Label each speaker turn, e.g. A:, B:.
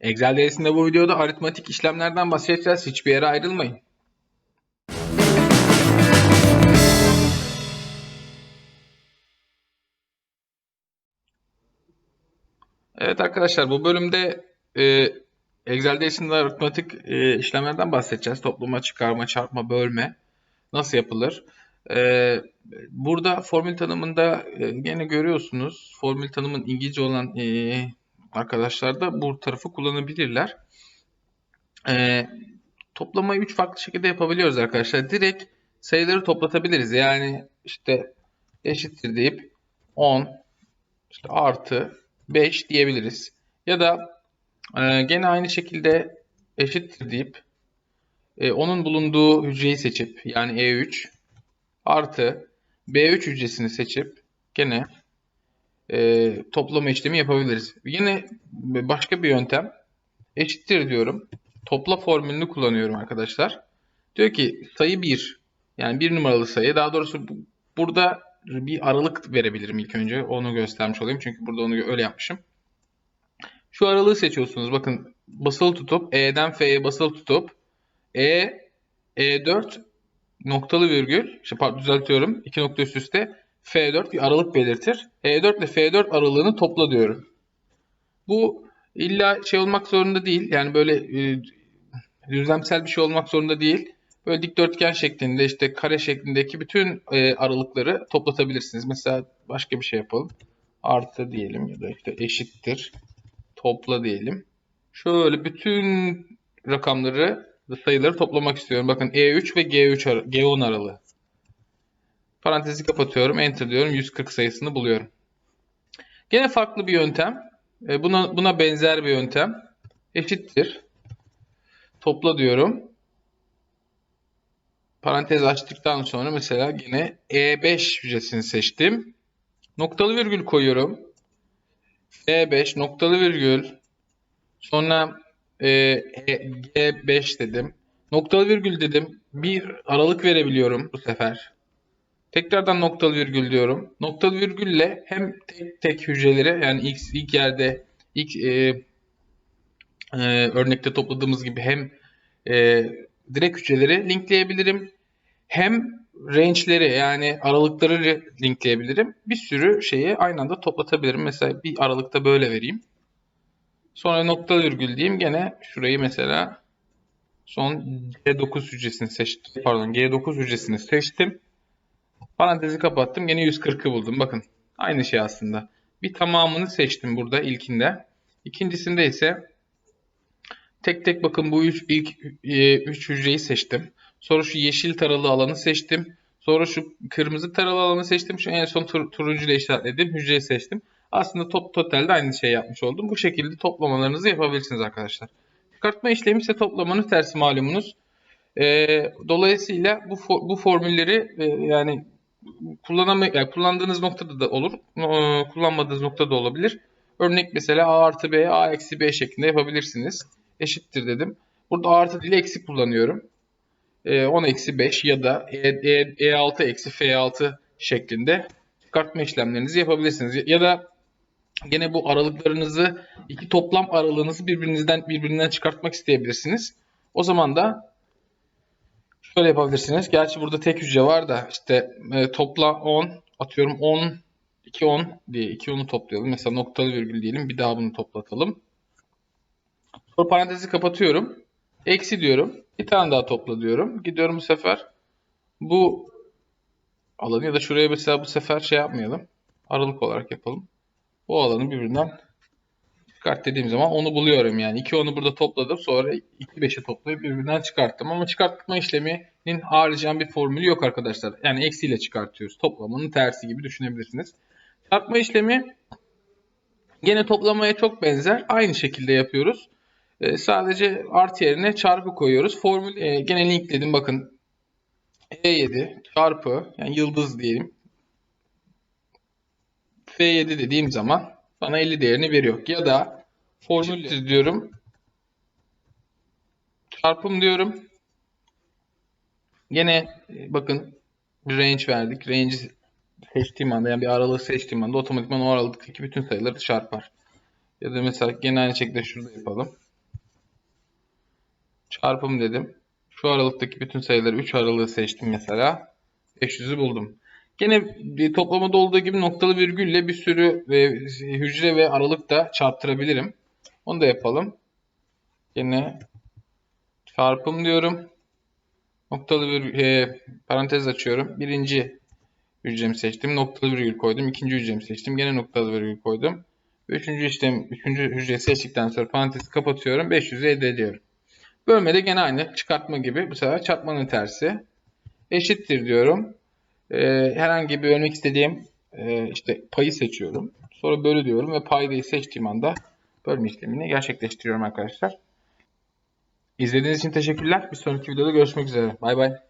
A: Excel dersinde bu videoda aritmatik işlemlerden bahsedeceğiz. Hiçbir yere ayrılmayın. Evet arkadaşlar bu bölümde e, Excel dersinde aritmatik e, işlemlerden bahsedeceğiz. Toplama, çıkarma, çarpma, bölme nasıl yapılır? E, burada formül tanımında e, gene görüyorsunuz. Formül tanımın İngilizce olan e, arkadaşlar da bu tarafı kullanabilirler. E, toplamayı 3 farklı şekilde yapabiliyoruz arkadaşlar. Direkt sayıları toplatabiliriz. Yani işte eşittir deyip 10 işte artı 5 diyebiliriz. Ya da e, gene aynı şekilde eşittir deyip e, onun bulunduğu hücreyi seçip yani E3 artı B3 hücresini seçip gene e, toplama işlemi yapabiliriz. Yine başka bir yöntem eşittir diyorum. Topla formülünü kullanıyorum arkadaşlar. Diyor ki sayı 1 yani bir numaralı sayı daha doğrusu bu- burada bir aralık verebilirim ilk önce. Onu göstermiş olayım. Çünkü burada onu öyle yapmışım. Şu aralığı seçiyorsunuz. Bakın basılı tutup E'den F'ye basılı tutup E E4 noktalı virgül işte düzeltiyorum. iki nokta üst üste F4 bir aralık belirtir. E4 ile F4 aralığını topla diyorum. Bu illa şey olmak zorunda değil. Yani böyle e, düzlemsel bir şey olmak zorunda değil. Böyle dikdörtgen şeklinde işte kare şeklindeki bütün e, aralıkları toplatabilirsiniz. Mesela başka bir şey yapalım. Artı diyelim ya da işte eşittir. Topla diyelim. Şöyle bütün rakamları sayıları toplamak istiyorum. Bakın E3 ve G3 ara- G10 aralığı. Parantezi kapatıyorum. Enter diyorum. 140 sayısını buluyorum. Gene farklı bir yöntem. E, Buna, buna benzer bir yöntem. Eşittir. Topla diyorum. Parantez açtıktan sonra mesela yine E5 hücresini seçtim. Noktalı virgül koyuyorum. E5 noktalı virgül. Sonra e, E- G5 dedim. Noktalı virgül dedim. Bir aralık verebiliyorum bu sefer. Tekrardan noktalı virgül diyorum. Noktalı virgülle hem tek tek hücreleri yani ilk, ilk yerde ilk e, e, örnekte topladığımız gibi hem e, direkt hücreleri linkleyebilirim. Hem range'leri yani aralıkları linkleyebilirim. Bir sürü şeyi aynı anda toplatabilirim. Mesela bir aralıkta böyle vereyim. Sonra nokta virgül diyeyim. Gene şurayı mesela son G9 hücresini seçtim. Pardon G9 hücresini seçtim. Parantezi kapattım. Gene 140'ı buldum. Bakın aynı şey aslında. Bir tamamını seçtim burada ilkinde. İkincisinde ise tek tek bakın bu üç, ilk 3 hücreyi seçtim. Sonra şu yeşil taralı alanı seçtim. Sonra şu kırmızı taralı alanı seçtim. Şu en son tur, turuncu ile işaretledim. Hücreyi seçtim. Aslında top totalde aynı şey yapmış oldum. Bu şekilde toplamalarınızı yapabilirsiniz arkadaşlar. Çıkartma işlemi ise toplamanın tersi malumunuz. Ee, dolayısıyla bu bu formülleri e, yani kullanamay yani kullandığınız noktada da olur, e, kullanmadığınız noktada da olabilir. Örnek mesela a artı b, a eksi b şeklinde yapabilirsiniz. Eşittir dedim. Burada a artı değil eksi kullanıyorum. E, 10 eksi 5 ya da e, e, e6 eksi f6 şeklinde çıkartma işlemlerinizi yapabilirsiniz. Ya da gene bu aralıklarınızı iki toplam aralığınızı birbirinizden birbirinden çıkartmak isteyebilirsiniz. O zaman da Şöyle yapabilirsiniz. Gerçi burada tek hücre var da işte e, topla 10 atıyorum 10 2 10 diye 2 10'u toplayalım. Mesela noktalı virgül diyelim. Bir daha bunu toplatalım. Sonra parantezi kapatıyorum. Eksi diyorum. Bir tane daha topla diyorum. Gidiyorum bu sefer bu alanı ya da şuraya mesela bu sefer şey yapmayalım. Aralık olarak yapalım. Bu alanı birbirinden çıkart dediğim zaman onu buluyorum yani. 2 onu burada topladım. Sonra 2 5'i toplayıp birbirinden çıkarttım. Ama çıkartma işleminin harcayan bir formülü yok arkadaşlar. Yani eksiyle çıkartıyoruz. Toplamanın tersi gibi düşünebilirsiniz. Çarpma işlemi gene toplamaya çok benzer. Aynı şekilde yapıyoruz. Ee, sadece artı yerine çarpı koyuyoruz. Formül e, gene linkledim bakın. E7 çarpı yani yıldız diyelim. F7 dediğim zaman bana 50 değerini veriyor. Ya da formül diyorum. Çarpım diyorum. Gene e, bakın bir range verdik. Range'i seçtiğim anda yani bir aralığı seçtiğim anda otomatikman o aralıktaki bütün sayıları çarpar. Ya da mesela gene aynı şekilde şurada yapalım. Çarpım dedim. Şu aralıktaki bütün sayıları 3 aralığı seçtim mesela. 500'ü buldum. Gene toplamada olduğu gibi noktalı virgülle bir sürü ve hücre ve aralık da çarptırabilirim. Onu da yapalım. Gene çarpım diyorum. Noktalı bir e, parantez açıyorum. Birinci hücremi seçtim. Noktalı virgül koydum. İkinci hücremi seçtim. Gene noktalı virgül koydum. Üçüncü işlem, üçüncü hücreyi seçtikten sonra parantezi kapatıyorum. 500'ü elde ediyorum. Bölmede gene aynı çıkartma gibi bu sefer çarpmanın tersi. Eşittir diyorum. Ee, herhangi bir bölmek istediğim e, işte payı seçiyorum. Sonra bölü diyorum ve paydayı seçtiğim anda bölme işlemini gerçekleştiriyorum arkadaşlar. İzlediğiniz için teşekkürler. Bir sonraki videoda görüşmek üzere. Bay bay.